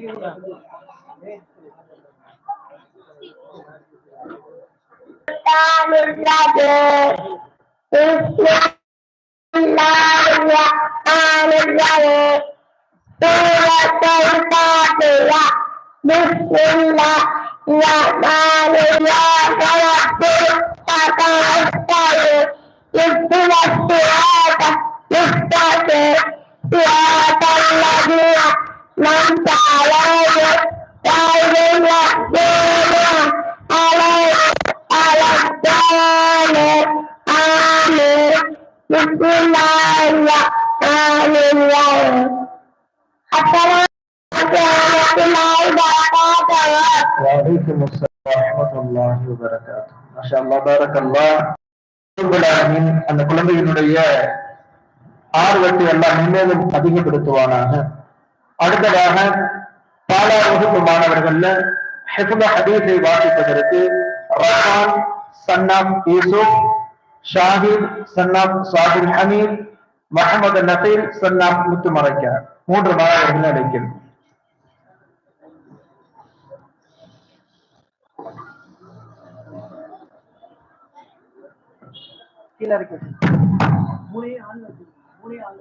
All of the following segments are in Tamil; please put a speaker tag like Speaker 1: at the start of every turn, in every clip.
Speaker 1: Bismillahirrahmanirrahim. Suratul وعليكم السلام ورحمة الله وبركاته ما شاء الله بارك الله ரப்பல் ஆலமீன் அந்த குழந்தையினுடைய ஆர்வத்தை எல்லாம் மென்மேலும் அதிகப்படுத்துவானாக அடுத்ததாக பாலா வகுப்பு மாணவர்கள்ல ஹிஃபுல் ஹதீஸை வாசிப்பதற்கு ரஹ்மான் சன்னாப் யூசுப் ஷாஹித் சன்னாப் சாஹில் ஹமீத் முகமது நசீர் சன்னாப் முத்துமரைக்க மூன்று மாணவர்கள் அழைக்கிறோம்
Speaker 2: கீழே இருக்கு மூணே ஆள் இருக்கு மூணே ஆள்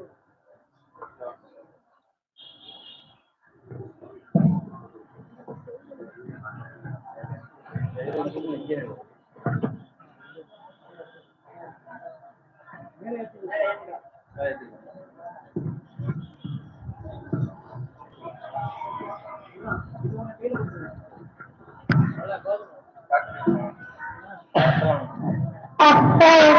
Speaker 1: apa?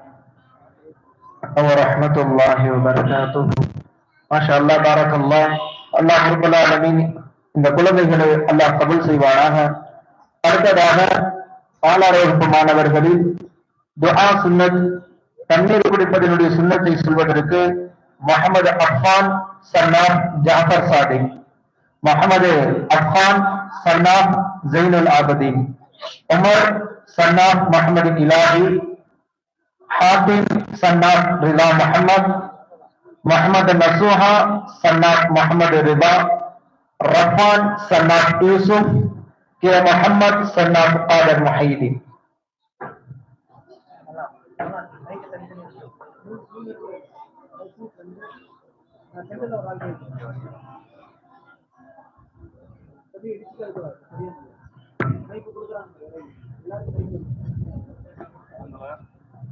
Speaker 1: வரமத்துல்லாஹி வபரகாத்துஹு மாஷா அல்லாஹ் பாரக்கல்லாஹ் அல்லாஹ் இந்த குழந்தைகளை அல்லாஹ் கபூல் செய்வானாக. அடுத்ததாக பாலார வகுப்பு மாணவர்களில் துஹா சுன்னத் தண்ணீர் குடிப்பதனுடைய சுண்ணத்தை சொல்வதற்கு Mohammed Affan Sannab Jafar Sadiq Mohammed Affan Sannab Zainul Abideen Umar Sannab Mohammed Ilahi Hatim Sanad Rida Muhammad Muhammad
Speaker 2: Nasuha Sanad Muhammad Rida Rafan Sanad Yusuf Kira Muhammad Sanad Qadir Muhyiddin.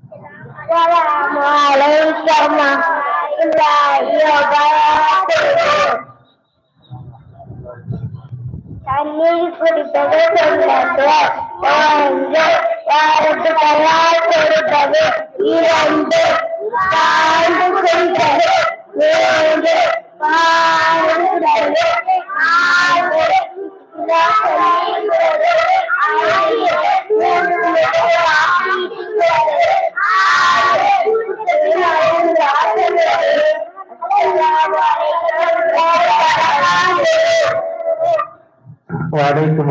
Speaker 3: السلام عليكم ورحمة الله وبركاته தண்ணீர் குடிப்பது சொன்னது ஒன்று வாரத்துக்கெல்லாம் கொடுப்பது இரண்டு பாண்டு குடிப்பது மூன்று பாண்டு குடிப்பது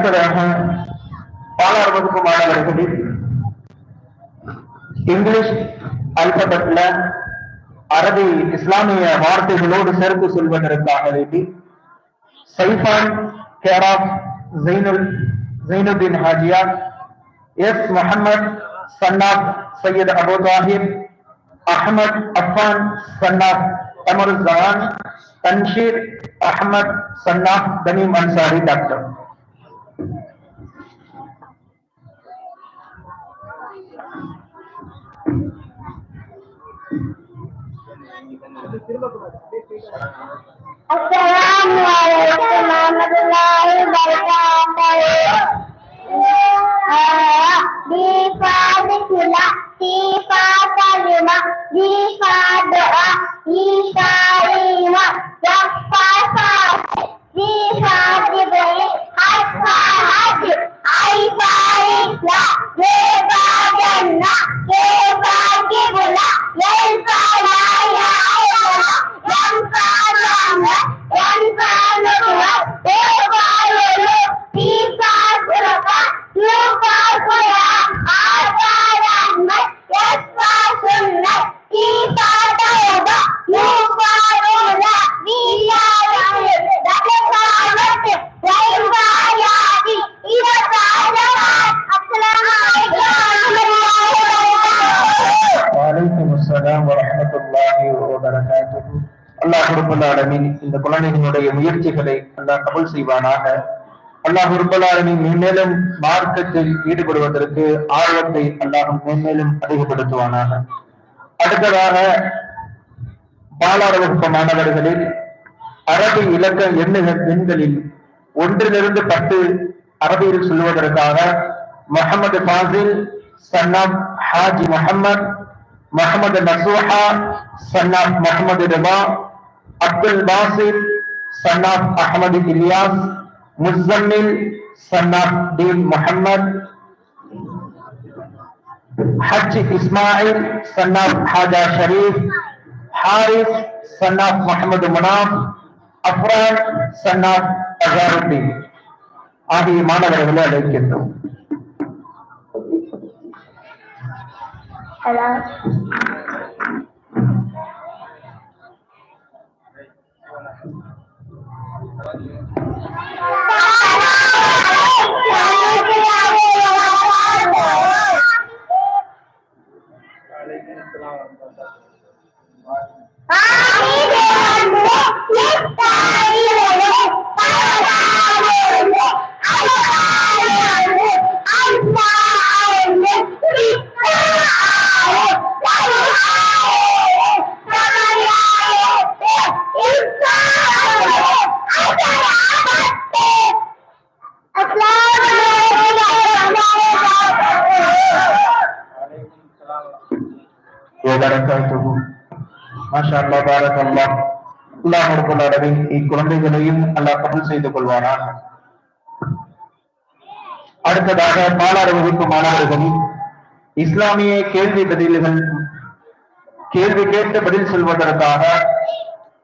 Speaker 1: அடுத்ததாக பாலாறு வகுப்பு மாணவர்களில் இங்கிலீஷ் அல்பபெட்ல அரபி இஸ்லாமிய வார்த்தைகளோடு சேர்த்து சொல்வதற்காக வேண்டி Saifan Kerab Zainul ஜெயினுddin Hajiya S Mohammed Sannab Syed Abu Tahir Ahmed Affan Sannab Amar Jawan Tanseer Ahmed Sannab Tanim Ansari
Speaker 3: السلام عليكم ورحمة الله وبركاته. D for Bismillah, T for Kalima, G
Speaker 1: அல்லாஹ் ரபுல்லாலமின் இந்த குழந்தைகளுடைய முயற்சிகளை அல்லாஹ் கபல் செய்வானாக. அல்லாஹ் ரபுல்லாலமின் மேன்மேலும் மார்க்கத்தில் ஈடுபடுவதற்கு ஆர்வத்தை அல்லாஹ் மேன்மேலும் அதிகப்படுத்துவானாக. அடுத்ததாக பாலாரவகுப்ப மாணவர்களில் அரபி இலக்க எண்ணுகள் எண்களில் ஒன்றிலிருந்து பத்து அரபியில் சொல்வதற்காக முகமது ஃபாசில் சன்னாப் ஹாஜி முகமது முகமது நசூஹா சன்னாப் முகமது ரிபா அப்துல் பாசிர் சன்னாப் அகமது இலியாஸ் முசம்மில் சன்னாப் தீன் முகமது ஹஜ் இஸ்மாயில் சன்னாப் ஹாஜா ஷரீப் ஹாரிஸ் சன்னாப் முகமது முனாப் அஃப்ரான் சன்னாப் அசாருddin ஆகிய மாணவர்களை அழைக்கின்றோம்
Speaker 3: Hello.
Speaker 1: வபரகாத்துஹு மாஷா அல்லாஹ் பாரக் அல்லா அல்லாஹ் ரப்பல் இக்குழந்தைகளையும் அல்லாஹ் கபல் செய்து கொள்வானாக. அடுத்ததாக பாலாறு வகுப்பு மாணவர்கள் இஸ்லாமிய கேள்வி பதில்கள் கேள்வி கேட்டு பதில் சொல்வதற்காக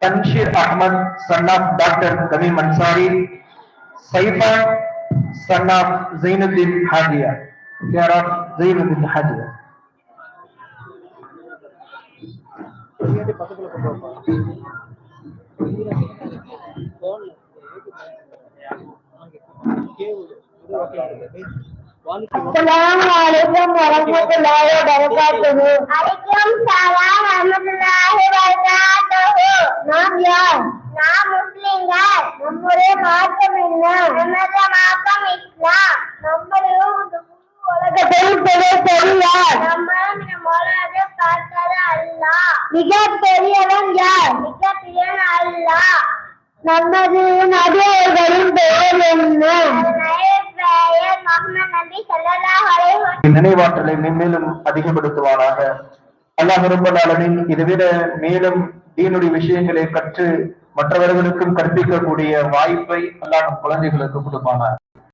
Speaker 1: Tanseer Ahmed Sannab doctor Kamim Ansari Saifan Sannab Zainuddin Hajiya. Care of Zainuddin Hajiya.
Speaker 2: கையாண்டி பக்கத்துல கொண்டு
Speaker 3: வைப்பாங்க அஸ்லாம் வலைக்கம் வரமத்துல்லாஹி வபரகாத்துஹு. நமது நபியர்களின் பெயர் என்ன?
Speaker 1: நினைவாற்றலை மேலும் அதிகப்படுத்துவானாக. அல்லாஹ் ரப்பல் இதுவிட மேலும் தீனுடைய விஷயங்களை கற்று மற்றவர்களுக்கும் கற்பிக்கக்கூடிய வாய்ப்பை அல்லாஹ் நம் குழந்தைகளுக்கு கொடுப்பானார்